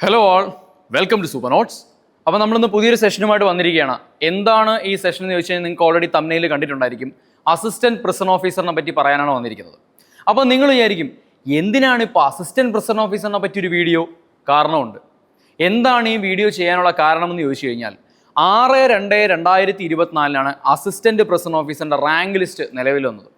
Hello all welcome to Super Notes അപ്പോൾ നമ്മളിന്ന് പുതിയൊരു സെഷനുമായിട്ട് വന്നിരിക്കുകയാണ്. എന്താണ് ഈ സെഷൻ എന്ന് ചോദിച്ചു കഴിഞ്ഞാൽ നിങ്ങൾക്ക് ഓൾറെഡി തമ്മിൽ കണ്ടിട്ടുണ്ടായിരിക്കും. അസിസ്റ്റന്റ് പ്രിസൺ ഓഫീസറിനെ പറ്റി പറയാനാണ് വന്നിരിക്കുന്നത്. അപ്പോൾ നിങ്ങൾ വിചാരിക്കും എന്തിനാണ് ഇപ്പോൾ അസിസ്റ്റന്റ് പ്രിസൺ ഓഫീസറിനെ പറ്റി ഒരു വീഡിയോ കാരണമുണ്ട്. എന്താണ് ഈ വീഡിയോ ചെയ്യാനുള്ള കാരണമെന്ന് ചോദിച്ചു കഴിഞ്ഞാൽ ആറ് രണ്ട് രണ്ടായിരത്തി ഇരുപത്തിനാലിനാണ് അസിസ്റ്റന്റ് പ്രിസൺ ഓഫീസറിന്റെ റാങ്ക് ലിസ്റ്റ് നിലവിൽ വന്നത്.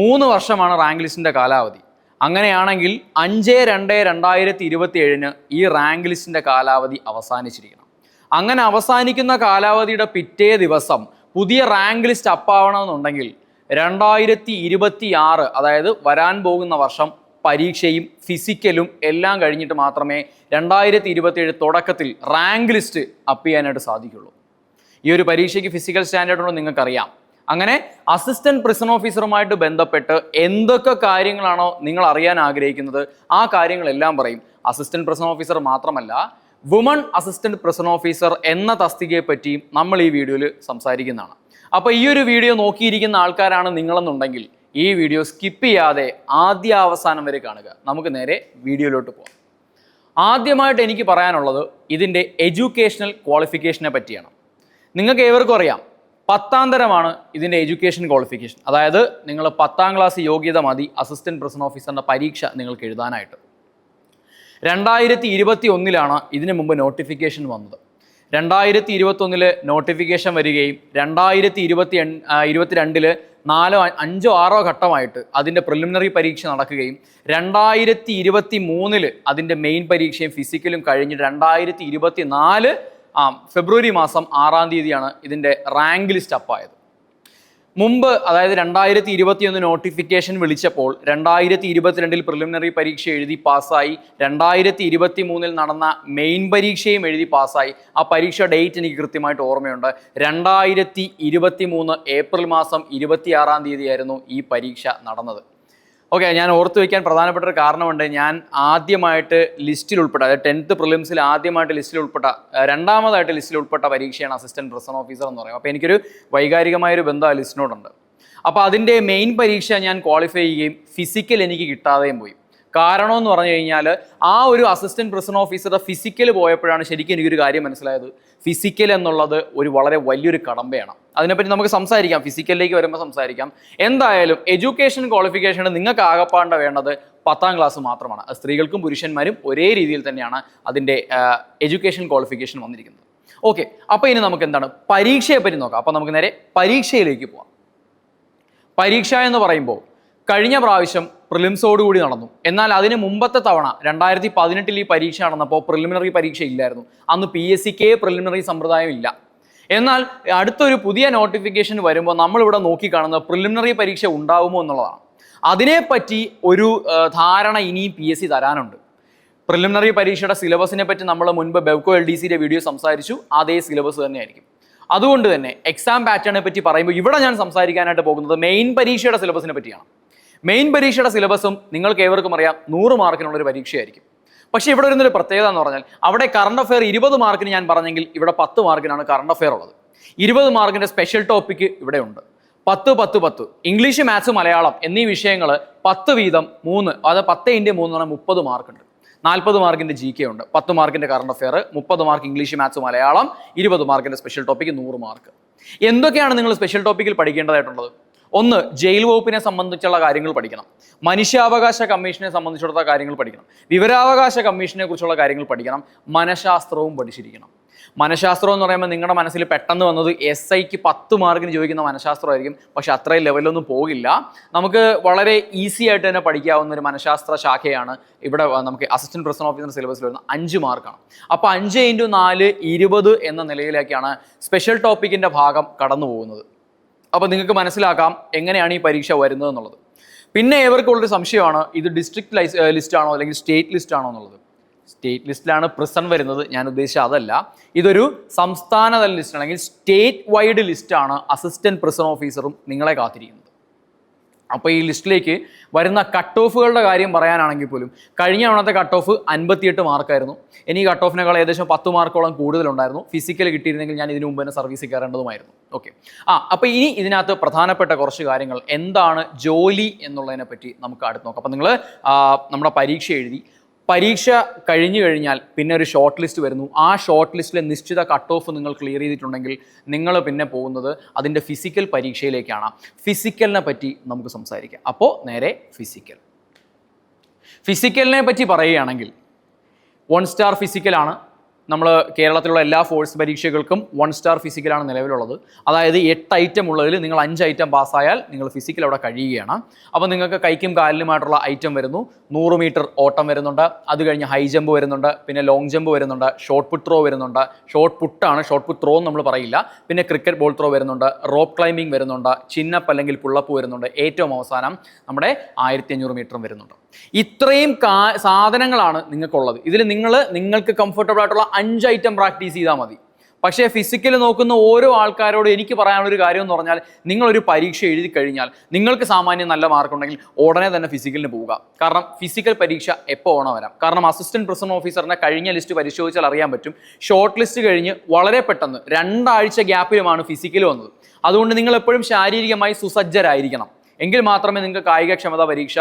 മൂന്ന് വർഷമാണ് റാങ്ക് ലിസ്റ്റിന്റെ കാലാവധി. അങ്ങനെയാണെങ്കിൽ അഞ്ച് രണ്ട് രണ്ടായിരത്തി ഇരുപത്തി ഏഴിന് ഈ റാങ്ക് ലിസ്റ്റിന്റെ കാലാവധി അവസാനിച്ചിരിക്കണം. അങ്ങനെ അവസാനിക്കുന്ന കാലാവധിയുടെ പിറ്റേ ദിവസം പുതിയ റാങ്ക് ലിസ്റ്റ് അപ്പാവണമെന്നുണ്ടെങ്കിൽ രണ്ടായിരത്തി ഇരുപത്തി ആറ് അതായത് വരാൻ പോകുന്ന വർഷം പരീക്ഷയും ഫിസിക്കലും എല്ലാം കഴിഞ്ഞിട്ട് മാത്രമേ രണ്ടായിരത്തി ഇരുപത്തിയേഴ് തുടക്കത്തിൽ റാങ്ക് ലിസ്റ്റ് അപ്പ് ചെയ്യാനായിട്ട് സാധിക്കുള്ളൂ. ഈ ഒരു പരീക്ഷയ്ക്ക് ഫിസിക്കൽ സ്റ്റാൻഡേർഡ് ഉണ്ടോ നിങ്ങൾക്കറിയാം. അങ്ങനെ അസിസ്റ്റന്റ് പ്രിസൺ ഓഫീസറുമായിട്ട് ബന്ധപ്പെട്ട് എന്തൊക്കെ കാര്യങ്ങളാണോ നിങ്ങൾ അറിയാൻ ആഗ്രഹിക്കുന്നത് ആ കാര്യങ്ങളെല്ലാം പറയും. അസിസ്റ്റന്റ് പ്രിസൺ ഓഫീസർ മാത്രമല്ല വുമൺ അസിസ്റ്റന്റ് പ്രിസൺ ഓഫീസർ എന്ന തസ്തികയെ പറ്റിയും നമ്മൾ ഈ വീഡിയോയിൽ സംസാരിക്കുന്നതാണ്. അപ്പോൾ ഈ ഒരു വീഡിയോ നോക്കിയിരിക്കുന്ന ആൾക്കാരാണ് നിങ്ങളെന്നുണ്ടെങ്കിൽ ഈ വീഡിയോ സ്കിപ്പ് ചെയ്യാതെ ആദ്യ അവസാനം വരെ കാണുക. നമുക്ക് നേരെ വീഡിയോയിലോട്ട് പോകാം ആദ്യമായിട്ട് എനിക്ക് പറയാനുള്ളത് ഇതിന്റെ എഡ്യൂക്കേഷണൽ ക്വാളിഫിക്കേഷനെ പറ്റിയാണ്. നിങ്ങൾക്ക് ഏവർക്കും അറിയാം പത്താം തരമാണ് ഇതിന്റെ എഡ്യൂക്കേഷൻ ക്വാളിഫിക്കേഷൻ. അതായത് നിങ്ങൾ പത്താം ക്ലാസ് യോഗ്യത മതി അസിസ്റ്റന്റ് പ്രസൻ ഓഫീസറിന്റെ പരീക്ഷ നിങ്ങൾക്ക് എഴുതാനായിട്ട്. രണ്ടായിരത്തി ഇരുപത്തി ഒന്നിലാണ് ഇതിനു മുമ്പ് നോട്ടിഫിക്കേഷൻ വന്നത്. രണ്ടായിരത്തി ഇരുപത്തൊന്നിൽ നോട്ടിഫിക്കേഷൻ വരികയും രണ്ടായിരത്തി ഇരുപത്തി ഇരുപത്തിരണ്ടിൽ നാലോ അഞ്ചോ ആറോ ഘട്ടമായിട്ട് അതിന്റെ പ്രിലിമിനറി പരീക്ഷ നടക്കുകയും രണ്ടായിരത്തി ഇരുപത്തി മൂന്നിൽ അതിന്റെ മെയിൻ പരീക്ഷയും ഫിസിക്കലും കഴിഞ്ഞ് രണ്ടായിരത്തി ഇരുപത്തി നാല് ആ ഫെബ്രുവരി മാസം ആറാം തീയതിയാണ് ഇതിന്റെ റാങ്ക് ലിസ്റ്റ് അപ്പായത്. മുമ്പ് അതായത് രണ്ടായിരത്തി ഇരുപത്തിയൊന്ന് നോട്ടിഫിക്കേഷൻ വിളിച്ചപ്പോൾ രണ്ടായിരത്തി ഇരുപത്തിരണ്ടിൽ പ്രിലിമിനറി പരീക്ഷ എഴുതി പാസ്സായി രണ്ടായിരത്തി ഇരുപത്തി മൂന്നിൽ നടന്ന മെയിൻ പരീക്ഷയും എഴുതി പാസ്സായി. ആ പരീക്ഷ ഡേറ്റ് എനിക്ക് കൃത്യമായിട്ട് ഓർമ്മയുണ്ട്. രണ്ടായിരത്തി ഇരുപത്തി മൂന്ന് ഏപ്രിൽ മാസം ഇരുപത്തിയാറാം തീയതിയായിരുന്നു ഈ പരീക്ഷ നടന്നത്. ഓക്കെ ഞാൻ ഓർത്ത് വയ്ക്കാൻ പ്രധാനപ്പെട്ട ഒരു കാരണമുണ്ട്. ഞാൻ ആദ്യമായിട്ട് ലിസ്റ്റിൽ ഉൾപ്പെട്ട അതായത് ടെൻത്ത് പ്രിലിംസിൽ ആദ്യമായിട്ട് ലിസ്റ്റിൽ ഉൾപ്പെട്ട രണ്ടാമതായിട്ട് ലിസ്റ്റിൽ ഉൾപ്പെട്ട പരീക്ഷയാണ് അസിസ്റ്റന്റ് പ്രസൺ ഓഫീസർ എന്ന് പറയുന്നത്. അപ്പോൾ എനിക്കൊരു വൈകാരികമായൊരു ബന്ധം ആ ലിസ്റ്റിനോടുണ്ട്. അപ്പോൾ അതിന്റെ മെയിൻ പരീക്ഷ ഞാൻ ക്വാളിഫൈ ചെയ്യുകയും ഫിസിക്കൽ എനിക്ക് കിട്ടാതെയും പോയി. കാരണം എന്ന് പറഞ്ഞു കഴിഞ്ഞാൽ ആ ഒരു അസിസ്റ്റന്റ് പ്രസിഡന്റ് ഓഫീസറുടെ ഫിസിക്കൽ പോയപ്പോഴാണ് ശരിക്കും എനിക്കൊരു കാര്യം മനസ്സിലായത്. ഫിസിക്കൽ എന്നുള്ളത് ഒരു വളരെ വലിയൊരു കടമ്പയാണ്. അതിനെപ്പറ്റി നമുക്ക് സംസാരിക്കാം. ഫിസിക്കലിലേക്ക് വരുമ്പോൾ സംസാരിക്കാം. എന്തായാലും എഡ്യൂക്കേഷൻ ക്വാളിഫിക്കേഷൻ നിങ്ങൾക്ക് ആകപ്പാണ്ട വേണ്ടത് പത്താം ക്ലാസ് മാത്രമാണ്. സ്ത്രീകൾക്കും പുരുഷന്മാരും ഒരേ രീതിയിൽ തന്നെയാണ് അതിന്റെ എഡ്യൂക്കേഷൻ ക്വാളിഫിക്കേഷൻ വന്നിരിക്കുന്നത്. ഓക്കെ അപ്പോൾ ഇനി നമുക്ക് എന്താണ്? പരീക്ഷയെ പറ്റി നോക്കാം. അപ്പോൾ നമുക്ക് നേരെ പരീക്ഷയിലേക്ക് പോവാം. പരീക്ഷ എന്ന് പറയുമ്പോൾ കഴിഞ്ഞ പ്രാവശ്യം പ്രിലിംസോടുകൂടി നടന്നു. എന്നാൽ അതിന് മുമ്പത്തെ തവണ രണ്ടായിരത്തി പതിനെട്ടിൽ ഈ പരീക്ഷ നടന്നപ്പോൾ പ്രിലിമിനറി പരീക്ഷ ഇല്ലായിരുന്നു. അന്ന് പി എസ് സിക്ക് പ്രിലിമിനറി സമ്പ്രദായം ഇല്ല. എന്നാൽ അടുത്തൊരു പുതിയ നോട്ടിഫിക്കേഷൻ വരുമ്പോൾ നമ്മളിവിടെ നോക്കിക്കാണുന്നത് പ്രിലിമിനറി പരീക്ഷ ഉണ്ടാകുമോ എന്നുള്ളതാണ്. അതിനെപ്പറ്റി ഒരു ധാരണ ഇനിയും പി എസ് സി തരാനുണ്ട്. പ്രിലിമിനറി പരീക്ഷയുടെ സിലബസിനെ പറ്റി നമ്മൾ മുൻപ് ബെവ്കോ എൽ ഡി സിയുടെ വീഡിയോ സംസാരിച്ചു. അതേ സിലബസ് തന്നെയായിരിക്കും. അതുകൊണ്ട് തന്നെ എക്സാം പാറ്റേണിനെ പറ്റി പറയുമ്പോൾ ഇവിടെ ഞാൻ സംസാരിക്കാനായിട്ട് പോകുന്നത് മെയിൻ പരീക്ഷയുടെ സിലബസിനെ പറ്റിയാണ്. മെയിൻ പരീക്ഷയുടെ സിലബസും നിങ്ങൾക്ക് ഏവർക്കും അറിയാം നൂറ് മാർക്കിനുള്ള ഒരു പരീക്ഷയായിരിക്കും. പക്ഷേ ഇവിടെ വരുന്നൊരു പ്രത്യേകത എന്ന് പറഞ്ഞാൽ അവിടെ കറണ്ട് അഫെയർ ഇരുപത് മാർക്കിന് ഞാൻ പറഞ്ഞെങ്കിൽ ഇവിടെ പത്ത് മാർക്കിനാണ് കറണ്ട് അഫെയർ ഉള്ളത്. ഇരുപത് മാർക്കിന്റെ സ്പെഷ്യൽ ടോപ്പിക്ക് ഇവിടെ ഉണ്ട്. പത്ത് പത്ത് പത്ത്. ഇംഗ്ലീഷ് മാത്സ് മലയാളം എന്നീ വിഷയങ്ങൾ പത്ത് വീതം മൂന്ന് അതായത് പത്ത് ഇന്റു മൂന്ന് പറഞ്ഞാൽ മുപ്പത് മാർക്കുണ്ട്. നാൽപ്പത് മാർക്കിന്റെ ജി കെ ഉണ്ട്. പത്ത് മാർക്കിന്റെ കറണ്ട് അഫെയർ മുപ്പത് മാർക്ക് ഇംഗ്ലീഷ് മാത്സ് മലയാളം ഇരുപത് മാർക്കിന്റെ സ്പെഷ്യൽ ടോപ്പിക്ക് നൂറ് മാർക്ക്. എന്തൊക്കെയാണ് നിങ്ങൾ സ്പെഷ്യൽ ടോപ്പിക്കിൽ പഠിക്കേണ്ടതായിട്ടുള്ളത്? ഒന്ന് ജയിൽ വകുപ്പിനെ സംബന്ധിച്ചുള്ള കാര്യങ്ങൾ പഠിക്കണം. മനുഷ്യാവകാശ കമ്മീഷനെ സംബന്ധിച്ചിടത്തോളം കാര്യങ്ങൾ പഠിക്കണം. വിവരാവകാശ കമ്മീഷനെ കുറിച്ചുള്ള കാര്യങ്ങൾ പഠിക്കണം. മനഃശാസ്ത്രവും പഠിച്ചിരിക്കണം. മനഃശാസ്ത്രം എന്ന് പറയുമ്പോൾ നിങ്ങളുടെ മനസ്സിൽ പെട്ടെന്ന് വന്നത് എസ് ഐക്ക് പത്ത് മാർക്കിന് ചോദിക്കുന്ന മനഃശാസ്ത്രമായിരിക്കും. പക്ഷെ അത്രയും ലെവലൊന്നും പോകില്ല. നമുക്ക് വളരെ ഈസി ആയിട്ട് തന്നെ പഠിക്കാവുന്ന ഒരു മനഃശാസ്ത്ര ശാഖയാണ് ഇവിടെ നമുക്ക് അസിസ്റ്റന്റ് പ്രസിഡന്റ് ഓഫീസർ സിലബസിൽ വരുന്ന അഞ്ച് മാർക്കാണ്. അപ്പോൾ അഞ്ച് ഇന്റു നാല് ഇരുപത് എന്ന നിലയിലേക്കാണ് സ്പെഷ്യൽ ടോപ്പിക്കിന്റെ ഭാഗം കടന്നു പോകുന്നത് അപ്പോൾ നിങ്ങൾക്ക് മനസ്സിലാക്കാം എങ്ങനെയാണ് ഈ പരീക്ഷ വരുന്നത് എന്നുള്ളത്. പിന്നെ ഏവർക്കുള്ളൊരു സംശയമാണ് ഇത് ഡിസ്ട്രിക്ട് ലൈസ് ലിസ്റ്റ് ആണോ അല്ലെങ്കിൽ സ്റ്റേറ്റ് ലിസ്റ്റ് ആണോ എന്നുള്ളത്. സ്റ്റേറ്റ് ലിസ്റ്റിലാണ് പ്രസന്റ് വരുന്നത് ഞാൻ ഉദ്ദേശിച്ച അതല്ല. ഇതൊരു സംസ്ഥാനതല ലിസ്റ്റ് അല്ലെങ്കിൽ സ്റ്റേറ്റ് വൈഡ് ലിസ്റ്റാണ് അസിസ്റ്റന്റ് പ്രസന്റ് ഓഫീസറും നിങ്ങളെ കാത്തിരിക്കുന്നത്. അപ്പോൾ ഈ ലിസ്റ്റിലേക്ക് വരുന്ന കട്ട് ഓഫുകളുടെ കാര്യം പറയാനാണെങ്കിൽ പോലും കഴിഞ്ഞ തവണത്തെ കട്ട് ഓഫ് അൻപത്തിയെട്ട് മാർക്കായിരുന്നു. ഇനി കട്ട് ഓഫിനേക്കാൾ ഏകദേശം പത്ത് മാർക്കോളം കൂടുതലുണ്ടായിരുന്നു. ഫിസിക്കൽ കിട്ടിയിരുന്നെങ്കിൽ ഞാൻ ഇതിനു മുമ്പ് തന്നെ സർവീസിൽ കയറേണ്ടതുമായിരുന്നു. ഓക്കെ ആ അപ്പോൾ ഇനി ഇതിനകത്ത് പ്രധാനപ്പെട്ട കുറച്ച് കാര്യങ്ങൾ. എന്താണ് ജോലി എന്നുള്ളതിനെ പറ്റി നമുക്ക് അടുത്ത് നോക്കാം. അപ്പോൾ നിങ്ങൾ നമ്മുടെ പരീക്ഷ എഴുതി പരീക്ഷ കഴിഞ്ഞു കഴിഞ്ഞാൽ പിന്നെ ഒരു ഷോർട്ട് ലിസ്റ്റ് വരുന്നു. ആ ഷോർട്ട് ലിസ്റ്റിലെ നിശ്ചിത കട്ട് ഓഫ് നിങ്ങൾ ക്ലിയർ ചെയ്തിട്ടുണ്ടെങ്കിൽ നിങ്ങൾ പിന്നെ പോകുന്നത് അതിന്റെ ഫിസിക്കൽ പരീക്ഷയിലേക്കാണ്. ഫിസിക്കലിനെ പറ്റി നമുക്ക് സംസാരിക്കാം. അപ്പോൾ നേരെ ഫിസിക്കൽ ഫിസിക്കലിനെ പറ്റി പറയുകയാണെങ്കിൽ വൺ സ്റ്റാർ ഫിസിക്കലാണ് നമ്മൾ കേരളത്തിലുള്ള എല്ലാ ഫോഴ്സ് പരീക്ഷകൾക്കും വൺ സ്റ്റാർ ഫിസിക്കലാണ് നിലവിലുള്ളത്. അതായത് എട്ട് ഐറ്റം ഉള്ളതിൽ നിങ്ങൾ അഞ്ച് ഐറ്റം പാസ്സായാൽ നിങ്ങൾ ഫിസിക്കൽ അവിടെ കഴിയുകയാണ്. അപ്പോൾ നിങ്ങൾക്ക് കൈക്കും കാലിനുമായിട്ടുള്ള ഐറ്റം വരുന്നു. നൂറ് മീറ്റർ ഓട്ടം വരുന്നുണ്ട്. അത് കഴിഞ്ഞ് ഹൈ ജമ്പ് വരുന്നുണ്ട്. പിന്നെ ലോങ് ജമ്പ് വരുന്നുണ്ട്. ഷോർട്ട് പുട്ട് ത്രോ വരുന്നുണ്ട്. ഷോർട്ട് പുട്ടാണ് ഷോർട്ട് പുട്ട് ത്രോ എന്ന് നമ്മൾ പറയില്ല. പിന്നെ ക്രിക്കറ്റ് ബോൾ ത്രോ വരുന്നുണ്ട്. റോപ്പ് ക്ലൈമ്പിംഗ് വരുന്നുണ്ട്. ചിന്നപ്പ് അല്ലെങ്കിൽ പുള്ളപ്പ് വരുന്നുണ്ട്. ഏറ്റവും അവസാനം നമ്മുടെ ആയിരത്തി അഞ്ഞൂറ് മീറ്ററും വരുന്നുണ്ട്. ഇത്രയും കാ സാധനങ്ങളാണ് നിങ്ങൾക്കുള്ളത്. ഇതിൽ നിങ്ങൾ നിങ്ങൾക്ക് കംഫർട്ടബിൾ ആയിട്ടുള്ള അഞ്ച് ഐറ്റം പ്രാക്ടീസ് ചെയ്താൽ മതി. പക്ഷേ ഫിസിക്കൽ നോക്കുന്ന ഓരോ ആൾക്കാരോട് എനിക്ക് പറയാനുള്ളൊരു കാര്യം എന്ന് പറഞ്ഞാൽ നിങ്ങളൊരു പരീക്ഷ എഴുതി കഴിഞ്ഞാൽ നിങ്ങൾക്ക് സാമാന്യം നല്ല മാർക്ക് ഉണ്ടെങ്കിൽ ഉടനെ തന്നെ ഫിസിക്കലിന് പോവുക. കാരണം ഫിസിക്കൽ പരീക്ഷ എപ്പോൾ ഓണം വരാം. കാരണം അസിസ്റ്റന്റ് പ്രസിഡന്റ് ഓഫീസറിനെ കഴിഞ്ഞ ലിസ്റ്റ് പരിശോധിച്ചാൽ അറിയാൻ പറ്റും. ഷോർട്ട് ലിസ്റ്റ് കഴിഞ്ഞ് വളരെ പെട്ടെന്ന് രണ്ടാഴ്ച ഗ്യാപ്പിലുമാണ് ഫിസിക്കൽ വന്നത്. അതുകൊണ്ട് നിങ്ങൾ എപ്പോഴും ശാരീരികമായി സുസജ്ജരായിരിക്കണം. എങ്കിൽ മാത്രമേ നിങ്ങൾക്ക് കായികക്ഷമത പരീക്ഷ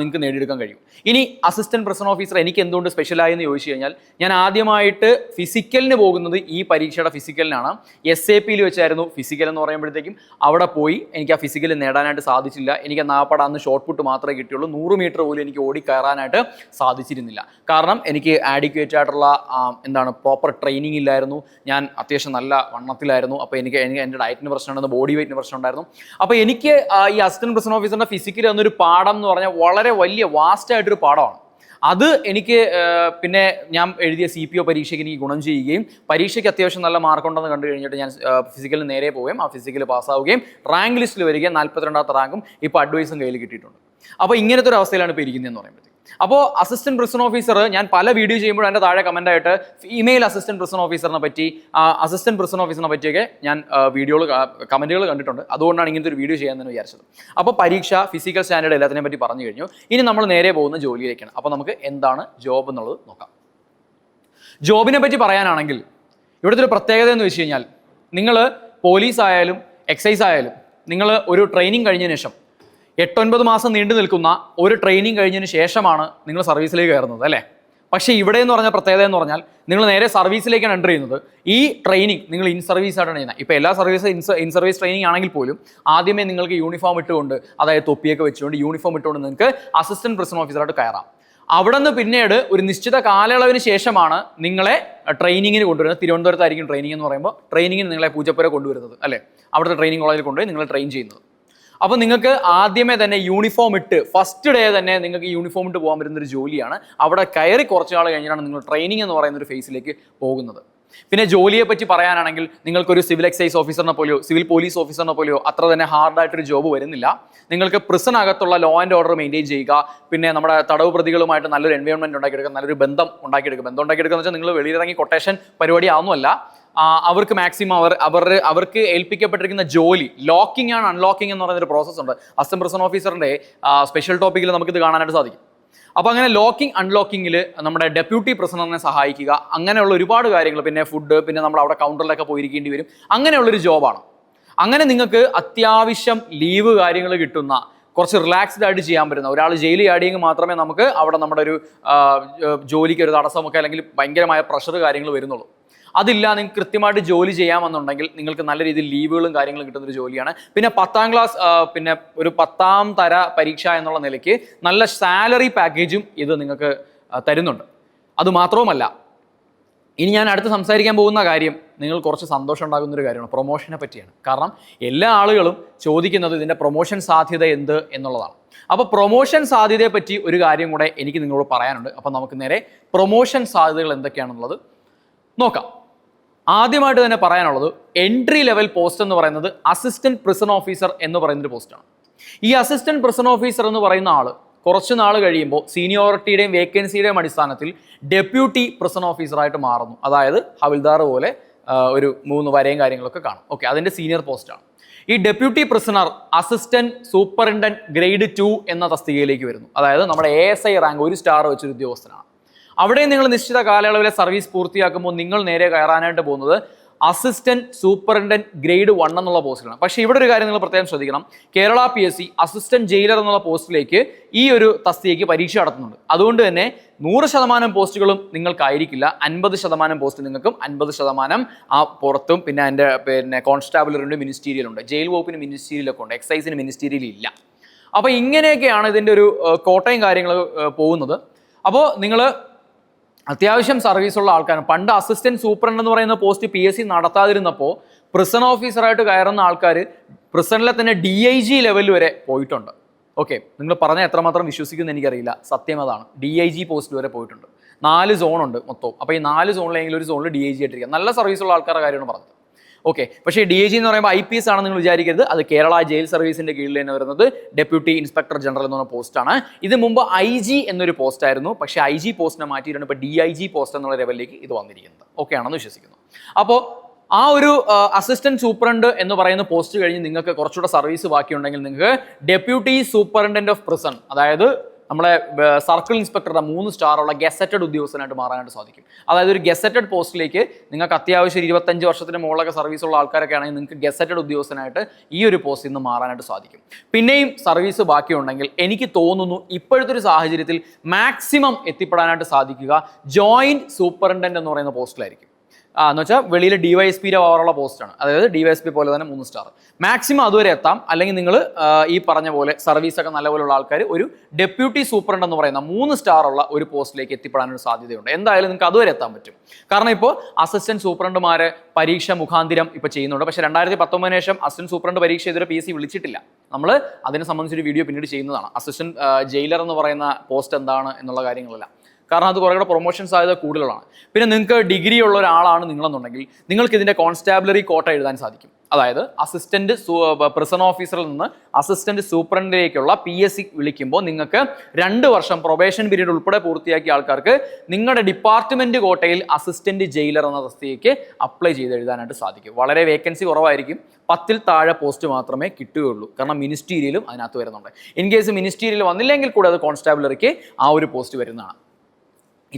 നിങ്ങൾക്ക് നേടിയെടുക്കാൻ കഴിയൂ. ഇനി അസിസ്റ്റന്റ് പ്രസൺ ഓഫീസർ എനിക്ക് എന്തുകൊണ്ട് സ്പെഷ്യലായി എന്ന് ചോദിച്ചു കഴിഞ്ഞാൽ ഞാൻ ആദ്യമായിട്ട് ഫിസിക്കലിന് പോകുന്നത് ഈ പരീക്ഷയുടെ ഫിസിക്കലിനാണ് എസ് എ പിയിൽ വെച്ചായിരുന്നു ഫിസിക്കൽ എന്ന് പറയുമ്പോഴത്തേക്കും അവിടെ പോയി എനിക്ക് ആ ഫിസിക്കൽ നേടാനായിട്ട് സാധിച്ചില്ല. എനിക്ക് നാപ്പാട് അന്ന് ഷോർട്ട് പുട്ട് മാത്രമേ കിട്ടിയുള്ളൂ. നൂറ് മീറ്റർ പോലും എനിക്ക് ഓടി കയറാനായിട്ട് സാധിച്ചിരുന്നില്ല. കാരണം എനിക്ക് ആഡിക്വേറ്റ് ആയിട്ടുള്ള എന്താണ് പ്രോപ്പർ ട്രെയിനിങ് ഇല്ലായിരുന്നു. ഞാൻ അത്യാവശ്യം നല്ല വണ്ണത്തിലായിരുന്നു. അപ്പോൾ എനിക്ക് എനിക്ക് എന്റെ ഡയറ്റിന് പ്രശ്നമുണ്ടായിരുന്നു ബോഡി വെയിറ്റിന് പ്രശ്നമുണ്ടായിരുന്നു. അപ്പോൾ എനിക്ക് ഈ അസിസ്റ്റന്റ് പ്രസന്റ് ഓഫീസറിന്റെ ഫിസിക്കൽ എന്നൊരു പാഠം എന്ന് പറഞ്ഞാൽ വളരെ വലിയ വാസ്റ്റ് ആയിട്ടൊരു പാഠമാണ്. അത് എനിക്ക് പിന്നെ ഞാൻ എഴുതിയ സി പി ഒ പരീക്ഷയ്ക്ക് എനിക്ക് ഗുണം ചെയ്യുകയും പരീക്ഷയ്ക്ക് അത്യാവശ്യം നല്ല മാർക്ക് ഉണ്ടെന്ന് കണ്ടു കഴിഞ്ഞിട്ട് ഞാൻ ഫിസിക്കലിന് നേരെ പോവുകയും ആ ഫിസിക്കൽ പാസ്സാവുകയും റാങ്ക് ലിസ്റ്റിൽ വരികയും നാൽപ്പത്തിരണ്ടാമത്തെ റാങ്കും ഇപ്പോൾ അഡ്വൈസും കയ്യിൽ കിട്ടിയിട്ടുണ്ട്. അപ്പോൾ ഇങ്ങനത്തെ ഒരു അവസ്ഥയിലാണ് ഇപ്പോൾ ഇരിക്കുന്നതെന്ന് പറയുമ്പോഴത്തേക്ക്. അപ്പോൾ അസിസ്റ്റന്റ് പ്രിസൺ ഓഫീസർ ഞാൻ പല വീഡിയോ ചെയ്യുമ്പോൾ എന്റെ താഴെ കമന്റ് ആയിട്ട് ഫീമെയിൽ അസിസ്റ്റന്റ് പ്രിസൺ ഓഫീസറിനെ പറ്റി അസിസ്റ്റന്റ് പ്രിസൺ ഓഫീസറിനെ പറ്റിയൊക്കെ ഞാൻ വീഡിയോകൾ കമന്റുകൾ കണ്ടിട്ടുണ്ട്. അതുകൊണ്ടാണ് ഇങ്ങനത്തെ ഒരു വീഡിയോ ചെയ്യാമെന്ന് വിചാരിച്ചത്. അപ്പോൾ പരീക്ഷ ഫിസിക്കൽ സ്റ്റാൻഡേർഡ് എല്ലാത്തിനെ പറ്റി പറഞ്ഞു കഴിഞ്ഞു. ഇനി നമ്മൾ നേരെ പോകുന്ന ജോലിയിലേക്കാണ്. അപ്പോൾ നമുക്ക് എന്താണ് ജോബ് എന്നുള്ളത് നോക്കാം. ജോബിനെ പറ്റി പറയാനാണെങ്കിൽ ഇവിടുത്തെ ഒരു പ്രത്യേകത എന്ന് വെച്ച് കഴിഞ്ഞാൽ നിങ്ങൾ പോലീസ് ആയാലും എക്സൈസ് ആയാലും നിങ്ങൾ ഒരു ട്രെയിനിങ് കഴിഞ്ഞതിന് ശേഷം എട്ടൊൻപത് മാസം നീണ്ടു നിൽക്കുന്ന ഒരു ട്രെയിനിങ് കഴിഞ്ഞതിന് ശേഷമാണ് നിങ്ങൾ സർവീസിലേക്ക് കയറുന്നത് അല്ലേ? പക്ഷേ ഇവിടെ എന്ന് പറഞ്ഞ പ്രത്യേകത എന്ന് പറഞ്ഞാൽ നിങ്ങൾ നേരെ സർവീസിലേക്കാണ് എന്റർ ചെയ്യുന്നത്. ഈ ട്രെയിനിങ് നിങ്ങൾ ഇൻ സർവീസ് ആയിട്ടാണ് ചെയ്യുന്നത്. ഇപ്പോൾ എല്ലാ സർവീസ് ഇൻ സർവീസ് ട്രെയിനിങ് ആണെങ്കിൽ പോലും ആദ്യമേ നിങ്ങൾക്ക് യൂണിഫോം ഇട്ടുകൊണ്ട് അതായത് തൊപ്പിയൊക്കെ വെച്ചുകൊണ്ട് യൂണിഫോം ഇട്ടുകൊണ്ട് നിങ്ങൾക്ക് അസിസ്റ്റന്റ് പ്രസിഡന്റ് ഓഫീസറായിട്ട് കയറാം. അവിടെ നിന്ന് പിന്നീട് ഒരു നിശ്ചിത കാലയളവിന് ശേഷമാണ് നിങ്ങളെ ട്രെയിനിങ്ങിന് കൊണ്ടുവരുന്നത്. തിരുവനന്തപുരത്തായിരിക്കും ട്രെയിനിങ് എന്ന് പറയുമ്പോൾ ട്രെയിനിങ്ങിന് നിങ്ങളെ പൂജപ്പുര കൊണ്ടുവരുന്നത് അല്ലേ? അവിടുത്തെ ട്രെയിനിങ് കോളേജിൽ കൊണ്ടുപോയി നിങ്ങളെ ട്രെയിൻ ചെയ്യുന്നത്. അപ്പോൾ നിങ്ങൾക്ക് ആദ്യമേ തന്നെ യൂണിഫോം ഇട്ട് ഫസ്റ്റ് ഡേ തന്നെ നിങ്ങൾക്ക് യൂണിഫോം ഇട്ട് പോകാൻ പറ്റുന്ന ഒരു ജോലിയാണ്. അവിടെ കയറി കുറച്ച് നാൾ കഴിഞ്ഞാണ് നിങ്ങൾ ട്രെയിനിങ് എന്ന് പറയുന്ന ഒരു ഫേസിലേക്ക് പോകുന്നത്. പിന്നെ ജോലിയെ പറ്റി പറയാനാണെങ്കിൽ നിങ്ങൾക്കൊരു സിവിൽ എക്സൈസ് ഓഫീസറിനെ പോലെയോ സിവിൽ പോലീസ് ഓഫീസറിനെ പോലെയോ അത്ര തന്നെ ഹാർഡായിട്ടൊരു ജോബ് വരുന്നില്ല. നിങ്ങൾക്ക് പ്രിസൺ അകത്തുള്ള ലോ ആൻഡ് ഓർഡർ മെയിന്റെയിൻ ചെയ്യുക പിന്നെ നമ്മുടെ തടവ് പ്രതികളുമായിട്ട് നല്ലൊരു എൻവയോൺമെന്റ് ഉണ്ടാക്കിയെടുക്കുക നല്ലൊരു ബന്ധം ഉണ്ടാക്കിയെടുക്കുക. ബന്ധം ഉണ്ടാക്കിയെടുക്കുക എന്ന് വെച്ചാൽ നിങ്ങൾ വെളിയിലിറങ്ങി കൊട്ടേഷൻ പരിപാടി അവർക്ക് മാക്സിമം അവർ അവർ അവർക്ക് ഏൽപ്പിക്കപ്പെട്ടിരിക്കുന്ന ജോലി ലോക്കിംഗ് ആണ് അൺലോക്കിംഗ് എന്ന് പറയുന്ന ഒരു പ്രോസസ്സ് ഉണ്ട് അസം പ്രസന്റ് ഓഫീസറിന്റെ സ്പെഷ്യൽ ടോപ്പിക്കിൽ നമുക്കിത് കാണാനായിട്ട് സാധിക്കും. അപ്പോൾ അങ്ങനെ ലോക്കിംഗ് അൺലോക്കിങ്ങിൽ നമ്മുടെ ഡെപ്യൂട്ടി പ്രസിഡന്റിനെ സഹായിക്കുക അങ്ങനെയുള്ള ഒരുപാട് കാര്യങ്ങൾ പിന്നെ ഫുഡ് പിന്നെ നമ്മൾ അവിടെ കൗണ്ടറിലൊക്കെ പോയിരിക്കേണ്ടി വരും അങ്ങനെയുള്ളൊരു ജോബാണ് അങ്ങനെ നിങ്ങൾക്ക് അത്യാവശ്യം ലീവ് കാര്യങ്ങൾ കിട്ടുന്ന കുറച്ച് റിലാക്സ്ഡ് ആയിട്ട് ചെയ്യാൻ പറ്റുന്ന ഒരാൾ ജയിലിൽ ആടിയെങ്കിൽ മാത്രമേ നമുക്ക് അവിടെ നമ്മുടെ ഒരു ജോലിക്ക് ഒരു തടസ്സമൊക്കെ അല്ലെങ്കിൽ ഭയങ്കരമായ പ്രഷർ കാര്യങ്ങൾ വരുന്നുള്ളൂ. അതില്ല നിങ്ങൾക്ക് കൃത്യമായിട്ട് ജോലി ചെയ്യാമെന്നുണ്ടെങ്കിൽ നിങ്ങൾക്ക് നല്ല രീതിയിൽ ലീവുകളും കാര്യങ്ങളും കിട്ടുന്ന ഒരു ജോലിയാണ്. പിന്നെ പത്താം ക്ലാസ് പിന്നെ ഒരു പത്താം തര പരീക്ഷ എന്നുള്ള നിലയ്ക്ക് നല്ല സാലറി പാക്കേജും ഇത് നിങ്ങൾക്ക് തരുന്നുണ്ട്. അതുമാത്രവുമല്ല ഇനി ഞാൻ അടുത്ത് സംസാരിക്കാൻ പോകുന്ന കാര്യം നിങ്ങൾ കുറച്ച് സന്തോഷം ഉണ്ടാകുന്ന ഒരു കാര്യമാണ് പ്രൊമോഷനെ പറ്റിയാണ്. കാരണം എല്ലാ ആളുകളും ചോദിക്കുന്നത് ഇതിന്റെ പ്രൊമോഷൻ സാധ്യത എന്ത് എന്നുള്ളതാണ്. അപ്പോൾ പ്രൊമോഷൻ സാധ്യതയെ പറ്റി ഒരു കാര്യം കൂടെ എനിക്ക് നിങ്ങളോട് പറയാനുണ്ട്. അപ്പോൾ നമുക്ക് നേരെ പ്രൊമോഷൻ സാധ്യതകൾ എന്തൊക്കെയാണെന്നുള്ളത് നോക്കാം. ആദ്യമായിട്ട് തന്നെ പറയാനുള്ളത് എൻട്രി ലെവൽ പോസ്റ്റ് എന്ന് പറയുന്നത് അസിസ്റ്റന്റ് പ്രിസൺ ഓഫീസർ എന്ന് പറയുന്ന ഒരു പോസ്റ്റാണ് ഈ അസിസ്റ്റന്റ് പ്രിസൺ ഓഫീസർ എന്ന് പറയുന്ന ആൾ കുറച്ച് നാൾ കഴിയുമ്പോൾ സീനിയോറിറ്റിയുടെയും വേക്കൻസിയുടെയും അടിസ്ഥാനത്തിൽ ഡെപ്യൂട്ടി പ്രിസൺ ഓഫീസറായിട്ട് മാറുന്നു. അതായത് ഹവിൽദാർ പോലെ ഒരു മൂന്ന് വരയും കാര്യങ്ങളൊക്കെ കാണും. ഓക്കെ അതിന്റെ സീനിയർ പോസ്റ്റാണ് ഈ deputy prisoner assistant superintendent grade two എന്ന തസ്തികയിലേക്ക് വരുന്നു. അതായത് നമ്മുടെ എ എസ് ഐ റാങ്ക് ഒരു സ്റ്റാർ വെച്ചൊരു ഉദ്യോഗസ്ഥനാണ്. അവിടെ നിങ്ങൾ നിശ്ചിത കാലയളവിലെ സർവീസ് പൂർത്തിയാക്കുമ്പോൾ നിങ്ങൾ നേരെ കയറാനായിട്ട് പോകുന്നത് അസിസ്റ്റന്റ് സൂപ്രണ്ടന്റ് ഗ്രേഡ് വൺ എന്നുള്ള പോസ്റ്റിലാണ്. പക്ഷേ ഇവിടെ ഒരു കാര്യം നിങ്ങൾ പ്രത്യേകം ശ്രദ്ധിക്കണം. Kerala P S C assistant jailer എന്നുള്ള പോസ്റ്റിലേക്ക് ഈ ഒരു തസ്തികയ്ക്ക് പരീക്ഷ നടത്തുന്നുണ്ട്. അതുകൊണ്ട് തന്നെ നൂറ് ശതമാനം പോസ്റ്റുകളും നിങ്ങൾക്കായിരിക്കില്ല. അൻപത് ശതമാനം പോസ്റ്റ് നിങ്ങൾക്കും അൻപത് ശതമാനം ആ പുറത്തും പിന്നെ അതിന്റെ പിന്നെ കോൺസ്റ്റാബിളറുണ്ട് മിനിസ്റ്റീരിയലുണ്ട്. ജയിൽ വകുപ്പിന് മിനിസ്റ്റീരിയലൊക്കെ ഉണ്ട്. എക്സൈസിന് മിനിസ്റ്റീരിയൽ ഇല്ല. അപ്പോൾ ഇങ്ങനെയൊക്കെയാണ് ഇതിന്റെ ഒരു കോട്ടയും കാര്യങ്ങൾ പോകുന്നത്. അപ്പോൾ നിങ്ങൾ അത്യാവശ്യം സർവീസുള്ള ആൾക്കാരും പണ്ട് അസിസ്റ്റന്റ് സൂപ്രണ്ട് എന്ന് പറയുന്ന പോസ്റ്റ് പി എസ് സി നടത്താതിരുന്നപ്പോൾ പ്രിസൺ ഓഫീസറായിട്ട് കയറുന്ന ആൾക്കാർ പ്രിസണിലെ തന്നെ ഡി ഐ ജി ലെവൽ വരെ പോയിട്ടുണ്ട്. ഓക്കെ നിങ്ങൾ പറഞ്ഞാൽ എത്രമാത്രം വിശ്വസിക്കുന്നു എനിക്കറിയില്ല. സത്യം അതാണ്. ഡി ഐ ജി പോസ്റ്റ് വരെ പോയിട്ടുണ്ട്. നാല് സോണുണ്ട് മൊത്തം. അപ്പോൾ ഈ നാല് സോണിലെങ്കിലും ഒരു സോണിൽ ഡി ഐ ജി ആയിട്ടിരിക്കുക. നല്ല സർവീസുള്ള ആൾക്കാരുടെ കാര്യമാണ് പറഞ്ഞത്. ഓക്കെ പക്ഷേ ഡി ജി എന്ന് പറയുമ്പോൾ ഐ പി എസ് ആണെന്ന് നിങ്ങൾ വിചാരിക്കരുത്. അത് കേരള ജയിൽ സർവീസിന്റെ കീഴിൽ തന്നെ വരുന്നത് ഡെപ്യൂട്ടി ഇൻസ്പെക്ടർ ജനറൽ എന്ന് പറഞ്ഞ പോസ്റ്റാണ് ഇത് മുമ്പ് ഐ ജി എന്നൊരു പോസ്റ്റ് ആയിരുന്നു. പക്ഷേ ഐ ജി പോസ്റ്റിനെ മാറ്റിയിട്ടാണ് ഇപ്പോൾ ഡി ഐ ജി പോസ്റ്റ് എന്നുള്ള ലെവലിലേക്ക് ഇത് വന്നിരിക്കുന്നത്. ഓക്കെ ആണെന്ന് വിശ്വസിക്കുന്നു. അപ്പോൾ ആ ഒരു അസിസ്റ്റന്റ് സൂപ്രണ്ട് എന്ന് പറയുന്ന പോസ്റ്റ് കഴിഞ്ഞ് നിങ്ങൾക്ക് കുറച്ചുകൂടെ സർവീസ് ബാക്കിയുണ്ടെങ്കിൽ നിങ്ങൾക്ക് ഡെപ്യൂട്ടി സൂപ്രണ്ടന്റ് ഓഫ് പ്രിസൺ അതായത് നമ്മളെ സർക്കിൾ ഇൻസ്പെക്ടറുടെ മൂന്ന് സ്റ്റാറുള്ള ഗസറ്റഡ് ഉദ്യോഗസ്ഥനായിട്ട് മാറാനായിട്ട് സാധിക്കും. അതായത് ഒരു ഗസറ്റഡ് പോസ്റ്റിലേക്ക് നിങ്ങൾക്ക് അത്യാവശ്യം ഇരുപത്തഞ്ച് വർഷത്തിന് മുകളിലൊക്കെ സർവീസ് ഉള്ള ആൾക്കാരൊക്കെ ആണെങ്കിൽ നിങ്ങൾക്ക് ഗസറ്റഡ് ഉദ്യോഗസ്ഥനായിട്ട് ഈ ഒരു പോസ്റ്റിൽ നിന്ന് മാറാനായിട്ട് സാധിക്കും. പിന്നെയും സർവീസ് ബാക്കിയുണ്ടെങ്കിൽ എനിക്ക് തോന്നുന്നു ഇപ്പോഴത്തെ ഒരു സാഹചര്യത്തിൽ മാക്സിമം എത്തിപ്പെടാനായിട്ട് സാധിക്കുക ജോയിന്റ് സൂപ്രണ്ടന്റ് എന്ന് പറയുന്ന പോസ്റ്റിലായിരിക്കും ആ എന്ന് വെച്ചാൽ വെളിയിൽ ഡി വൈ എസ് പിയുടെ പവറുള്ള പോസ്റ്റാണ് അതായത് ഡി വൈ എസ് പി പോലെ തന്നെ മൂന്ന് സ്റ്റാർ മാക്സിമം അതുവരെ എത്താം. അല്ലെങ്കിൽ നിങ്ങൾ ഈ പറഞ്ഞ പോലെ സർവീസ് ഒക്കെ നല്ലപോലുള്ള ആൾക്കാർ ഒരു ഡെപ്യൂട്ടി സൂപ്രണ്ട് എന്ന് പറയുന്ന മൂന്ന് സ്റ്റാർ ഉള്ള ഒരു പോസ്റ്റിലേക്ക് എത്തിപ്പെടാനൊരു സാധ്യതയുണ്ട്. എന്തായാലും നിങ്ങൾക്ക് അതുവരെ എത്താൻ പറ്റും. കാരണം ഇപ്പോൾ അസിസ്റ്റന്റ് സൂപ്രണ്ടുമാരെ പരീക്ഷ മുഖാന്തിരം ഇപ്പോൾ ചെയ്യുന്നുണ്ട്. പക്ഷേ രണ്ടായിരത്തി പത്തൊമ്പതിന് ശേഷം അസിസ്റ്റന്റ് സൂപ്രണ്ട് പരീക്ഷ ഇതുവരെ പി സി വിളിച്ചിട്ടില്ല. നമ്മൾ അതിനെ സംബന്ധിച്ചൊരു വീഡിയോ പിന്നീട് ചെയ്യുന്നതാണ്. അസിസ്റ്റന്റ് ജയിലർ എന്ന് പറയുന്ന പോസ്റ്റ് എന്താണ് എന്നുള്ള കാര്യങ്ങളെല്ലാം. കാരണം അത് കുറേ കൂടെ പ്രൊമോഷൻ സാധ്യത കൂടുതലാണ്. പിന്നെ നിങ്ങൾക്ക് ഡിഗ്രി ഉള്ള ഒരാളാണ് നിങ്ങളെന്നുണ്ടെങ്കിൽ നിങ്ങൾക്ക് ഇതിന്റെ കോൺസ്റ്റാബിലറി കോട്ട എഴുതാൻ സാധിക്കും. അതായത് അസിസ്റ്റന്റ് പ്രിസൺ ഓഫീസറിൽ നിന്ന് അസിസ്റ്റന്റ് സൂപ്രണ്ടിലേക്കുള്ള പി എസ് സി വിളിക്കുമ്പോൾ നിങ്ങൾക്ക് രണ്ട് വർഷം പ്രൊബേഷൻ പീരീഡ് ഉൾപ്പെടെ പൂർത്തിയാക്കിയ ആൾക്കാർക്ക് നിങ്ങളുടെ ഡിപ്പാർട്ട്മെന്റ് കോട്ടയിൽ അസിസ്റ്റന്റ് ജയിലർ എന്ന തസ്തികയ്ക്ക് അപ്ലൈ ചെയ്ത് എഴുതാനായിട്ട് സാധിക്കും. വളരെ വേക്കൻസി കുറവായിരിക്കും. പത്തിൽ താഴെ പോസ്റ്റ് മാത്രമേ കിട്ടുകയുള്ളൂ. കാരണം മിനിസ്റ്റീരിയലും അതിനകത്ത് വരുന്നുണ്ട്. ഇൻ കേസ് മിനിസ്റ്റീരിയൽ വന്നില്ലെങ്കിൽ കൂടെ അത് കോൺസ്റ്റാബിലറിക്ക് ആ ഒരു പോസ്റ്റ് വരുന്നതാണ്.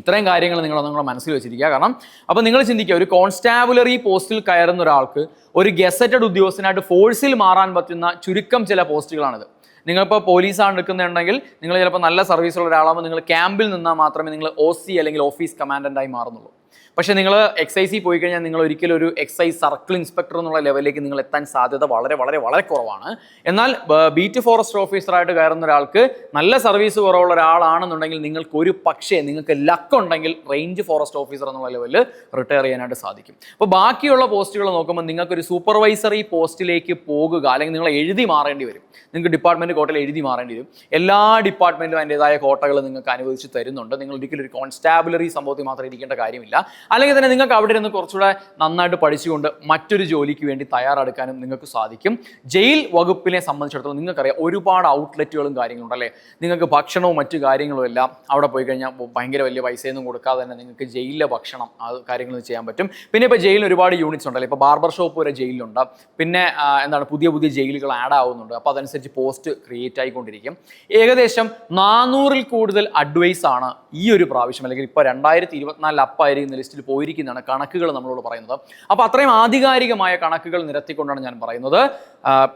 ഇത്രയും കാര്യങ്ങൾ നിങ്ങൾ നിങ്ങളുടെ മനസ്സിൽ വെച്ചിരിക്കുക. കാരണം അപ്പോൾ നിങ്ങൾ ചിന്തിക്കുക ഒരു കോൺസ്റ്റാബുലറി പോസ്റ്റിൽ കയറുന്ന ഒരാൾക്ക് ഒരു ഗസറ്റഡ് ഉദ്യോഗസ്ഥനായിട്ട് ഫോഴ്സിൽ മാറാൻ പറ്റുന്ന ചുരുക്കം ചില പോസ്റ്റുകളാണിത്. നിങ്ങളിപ്പോൾ പോലീസാണ് എടുക്കുന്നുണ്ടെങ്കിൽ നിങ്ങൾ ചിലപ്പോൾ നല്ല സർവീസുള്ള ഒരാളാകുമ്പോൾ നിങ്ങൾ ക്യാമ്പിൽ നിന്നാൽ മാത്രമേ നിങ്ങൾ ഒ സി അല്ലെങ്കിൽ ഓഫീസ് കമാൻഡന്റായി മാറുന്നുള്ളൂ. പക്ഷേ നിങ്ങൾ എക്സൈസിൽ പോയി കഴിഞ്ഞാൽ നിങ്ങൾ ഒരിക്കലും ഒരു എക്സൈസ് സർക്കിൾ ഇൻസ്പെക്ടർ എന്നുള്ള ലെവലിലേക്ക് നിങ്ങൾ എത്താൻ സാധ്യത വളരെ വളരെ വളരെ കുറവാണ്. എന്നാൽ ബീറ്റ് ഫോറസ്റ്റ് ഓഫീസറായിട്ട് കയറുന്ന ഒരാൾക്ക് നല്ല സർവീസ് കുറവുള്ള ഒരാളാണെന്നുണ്ടെങ്കിൽ നിങ്ങൾക്ക് ഒരു പക്ഷേ നിങ്ങൾക്ക് ലക്ക് ഉണ്ടെങ്കിൽ റേഞ്ച് ഫോറസ്റ്റ് ഓഫീസർ എന്നുള്ള ലെവലിൽ റിട്ടയർ ചെയ്യാനായിട്ട് സാധിക്കും. അപ്പോൾ ബാക്കിയുള്ള പോസ്റ്റുകൾ നോക്കുമ്പോൾ നിങ്ങൾക്ക് ഒരു സൂപ്പർവൈസറി പോസ്റ്റിലേക്ക് പോകുക അല്ലെങ്കിൽ നിങ്ങൾ എഴുതി മാറേണ്ടി വരും. നിങ്ങൾക്ക് ഡിപ്പാർട്ട്മെന്റ് കോട്ടയിൽ എഴുതി മാറേണ്ടി വരും. എല്ലാ ഡിപ്പാർട്ട്മെന്റും അതിന്റെതായ കോട്ടകൾ നിങ്ങൾക്ക് അനുവദിച്ച് തരുന്നുണ്ട്. നിങ്ങൾ ഒരിക്കലും ഒരു കോൺസ്റ്റാബുലറി സംഭവത്തിൽ മാത്രം ഇരിക്കേണ്ട കാര്യമില്ല. അല്ലെങ്കിൽ തന്നെ നിങ്ങൾക്ക് അവിടെ ഇരുന്ന് കുറച്ചുകൂടെ നന്നായിട്ട് പഠിച്ചുകൊണ്ട് മറ്റൊരു ജോലിക്ക് വേണ്ടി തയ്യാറെടുക്കാനും നിങ്ങൾക്ക് സാധിക്കും. ജയിൽ വകുപ്പിനെ സംബന്ധിച്ചിടത്തോളം നിങ്ങൾക്കറിയാം ഒരുപാട് ഔട്ട്ലെറ്റുകളും കാര്യങ്ങളും അല്ലേ? നിങ്ങൾക്ക് ഭക്ഷണവും മറ്റു കാര്യങ്ങളും എല്ലാം അവിടെ പോയി കഴിഞ്ഞാൽ ഭയങ്കര വലിയ പൈസയൊന്നും കൊടുക്കാതെ തന്നെ നിങ്ങൾക്ക് ജയിലിലെ ഭക്ഷണം ആ കാര്യങ്ങൾ ചെയ്യാൻ പറ്റും. പിന്നെ ഇപ്പോൾ ജയിലിൽ ഒരുപാട് യൂണിറ്റ്സ് ഉണ്ടല്ലോ ഇപ്പോൾ ബാർബർ ഷോപ്പ് വരെ ജയിലിലുണ്ട്. പിന്നെ എന്താണ് പുതിയ പുതിയ ജയിലുകൾ ആഡ് ആവുന്നുണ്ട്. അപ്പോൾ അതനുസരിച്ച് പോസ്റ്റ് ക്രിയേറ്റ് ആയിക്കൊണ്ടിരിക്കും. ഏകദേശം നാനൂറിൽ കൂടുതൽ അഡ്വൈസ് ആണ് ഈ ഒരു പ്രാവശ്യം. അല്ലെങ്കിൽ ഇപ്പോൾ രണ്ടായിരത്തി ഇരുപത്തിനാലിൽ അപ്പായിരിക്കുന്ന ലിസ്റ്റിൽ പോയിരിക്കുന്നതാണ് കണക്കുകൾ നമ്മളോട് പറയുന്നത്. അപ്പോൾ അത്രയും ആധികാരികമായ കണക്കുകൾ നിരത്തിക്കൊണ്ടാണ് ഞാൻ പറയുന്നത്.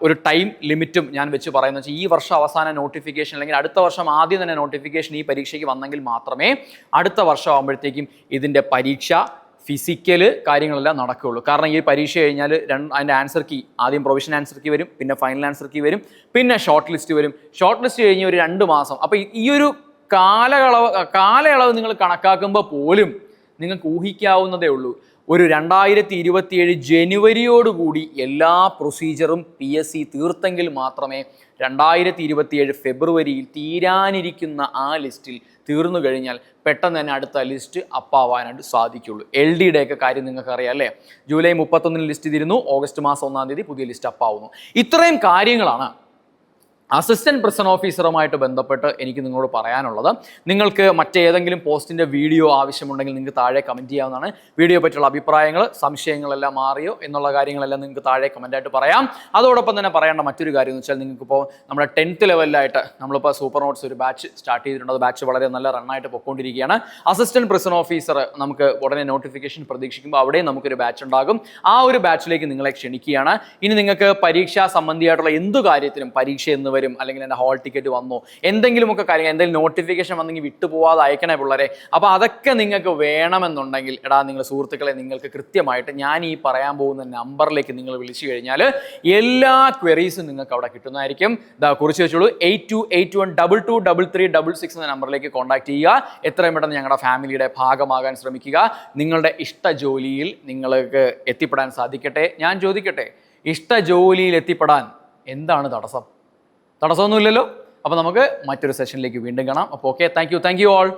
ഒരു ടൈം ലിമിറ്റും ഞാൻ വെച്ച് പറയുന്നത് വെച്ചാൽ ഈ വർഷം അവസാന നോട്ടിഫിക്കേഷൻ അല്ലെങ്കിൽ അടുത്ത വർഷം ആദ്യം തന്നെ നോട്ടിഫിക്കേഷൻ ഈ പരീക്ഷയ്ക്ക് വന്നെങ്കിൽ മാത്രമേ അടുത്ത വർഷം ആകുമ്പോഴത്തേക്കും ഇതിന്റെ പരീക്ഷ ഫിസിക്കൽ കാര്യങ്ങളെല്ലാം നടക്കുകയുള്ളൂ. കാരണം ഈ പരീക്ഷ കഴിഞ്ഞാൽ രണ്ട് അതിന്റെ ആൻസർ കീ ആദ്യം പ്രൊവിഷൻ ആൻസർ കീ വരും പിന്നെ ഫൈനൽ ആൻസർ കീ വരും പിന്നെ ഷോർട്ട് ലിസ്റ്റ് വരും. ഷോർട്ട് ലിസ്റ്റ് കഴിഞ്ഞ് ഒരു രണ്ട് മാസം. അപ്പോൾ ഈ ഒരു കാലയളവ് കാലയളവ് നിങ്ങൾ കണക്കാക്കുമ്പോൾ പോലും നിങ്ങൾക്ക് ഊഹിക്കാവുന്നതേ ഉള്ളൂ. ഒരു രണ്ടായിരത്തി ഇരുപത്തിയേഴ് ജനുവരിയോടുകൂടി എല്ലാ പ്രൊസീജറും പി എസ് സി തീർത്തെങ്കിൽ മാത്രമേ രണ്ടായിരത്തി ഇരുപത്തിയേഴ് ഫെബ്രുവരിയിൽ തീരാനിരിക്കുന്ന ആ ലിസ്റ്റിൽ തീർന്നു കഴിഞ്ഞാൽ പെട്ടെന്ന് തന്നെ അടുത്ത ലിസ്റ്റ് അപ്പാവാനായിട്ട് സാധിക്കുള്ളൂ. എൽ ഡിയുടെ ഒക്കെ കാര്യം നിങ്ങൾക്കറിയാം അല്ലേ? ജൂലൈ മുപ്പത്തൊന്നിന് ലിസ്റ്റ് തീരുന്നു ഓഗസ്റ്റ് മാസം ഒന്നാം തീയതി പുതിയ ലിസ്റ്റ് അപ്പാവുന്നു. ഇത്രയും കാര്യങ്ങളാണ് അസിസ്റ്റന്റ് പ്രിസൺ ഓഫീസറുമായിട്ട് ബന്ധപ്പെട്ട് എനിക്ക് നിങ്ങളോട് പറയാനുള്ളത്. നിങ്ങൾക്ക് മറ്റേതെങ്കിലും പോസ്റ്റിന്റെ വീഡിയോ ആവശ്യമുണ്ടെങ്കിൽ നിങ്ങൾക്ക് താഴെ കമന്റ് ചെയ്യാവുന്നതാണ്. വീഡിയോ പറ്റിയുള്ള അഭിപ്രായങ്ങൾ സംശയങ്ങളെല്ലാം മാറിയോ എന്നുള്ള കാര്യങ്ങളെല്ലാം നിങ്ങൾക്ക് താഴെ കമന്റ് ആയിട്ട് പറയാം. അതോടൊപ്പം തന്നെ പറയേണ്ട മറ്റൊരു കാര്യം എന്ന് വെച്ചാൽ നിങ്ങൾക്ക് ഇപ്പോൾ നമ്മുടെ ടെൻത്ത് ലെവലിലായിട്ട് നമ്മളിപ്പോൾ സൂപ്പർ നോട്ട്സ് ഒരു ബാച്ച് സ്റ്റാർട്ട് ചെയ്തിട്ടുണ്ട്. അത് ബാച്ച് വളരെ നല്ല റണ്ണായിട്ട് പൊയ്ക്കൊണ്ടിരിക്കുകയാണ് അസിസ്റ്റന്റ് പ്രിസൺ ഓഫീസർ നമുക്ക് ഉടനെ നോട്ടിഫിക്കേഷൻ പ്രതീക്ഷിക്കുമ്പോൾ അവിടെയും നമുക്കൊരു ബാച്ച് ഉണ്ടാകും. ആ ഒരു ബാച്ചിലേക്ക് നിങ്ങളെ ക്ഷണിക്കുകയാണ്. ഇനി നിങ്ങൾക്ക് പരീക്ഷാ സംബന്ധിയായിട്ടുള്ള എന്തു കാര്യത്തിനും പരീക്ഷ എന്ന് വരും അല്ലെങ്കിൽ എന്റെ ഹാൾ ടിക്കറ്റ് വന്നു എന്തെങ്കിലുമൊക്കെ കാര്യങ്ങൾ എന്തെങ്കിലും നോട്ടിഫിക്കേഷൻ വന്നെങ്കിൽ വിട്ടുപോകാതെ അയക്കണേ പിള്ളേരെ. അപ്പോൾ അതൊക്കെ നിങ്ങൾക്ക് വേണമെന്നുണ്ടെങ്കിൽ എടാ നിങ്ങൾ സുഹൃത്തുക്കളെ നിങ്ങൾക്ക് കൃത്യമായിട്ട് ഞാൻ ഈ പറയാൻ പോകുന്ന നമ്പറിലേക്ക് നിങ്ങൾ വിളിച്ചു കഴിഞ്ഞാൽ എല്ലാ ക്വയറീസും നിങ്ങൾക്ക് അവിടെ കിട്ടുന്നതായിരിക്കും. ഇതാ കുറിച്ച് വെച്ചോളൂ. Eight two eight one double two double three double six എന്ന നമ്പറിലേക്ക് കോൺടാക്ട് ചെയ്യുക. എത്രയും പെട്ടെന്ന് ഞങ്ങളുടെ ഫാമിലിയുടെ ഭാഗമാകാൻ ശ്രമിക്കുക. നിങ്ങളുടെ ഇഷ്ട ജോലിയിൽ നിങ്ങൾക്ക് എത്തിപ്പെടാൻ സാധിക്കട്ടെ. ഞാൻ ചോദിക്കട്ടെ ഇഷ്ട ജോലിയിൽ എത്തിപ്പെടാൻ എന്താണ് തടസ്സം? തടസ്സമൊന്നുമില്ലല്ലോ. അപ്പോൾ നമുക്ക് മറ്റൊരു സെഷനിലേക്ക് വീണ്ടും കാണാം. അപ്പോൾ okay thank you thank you all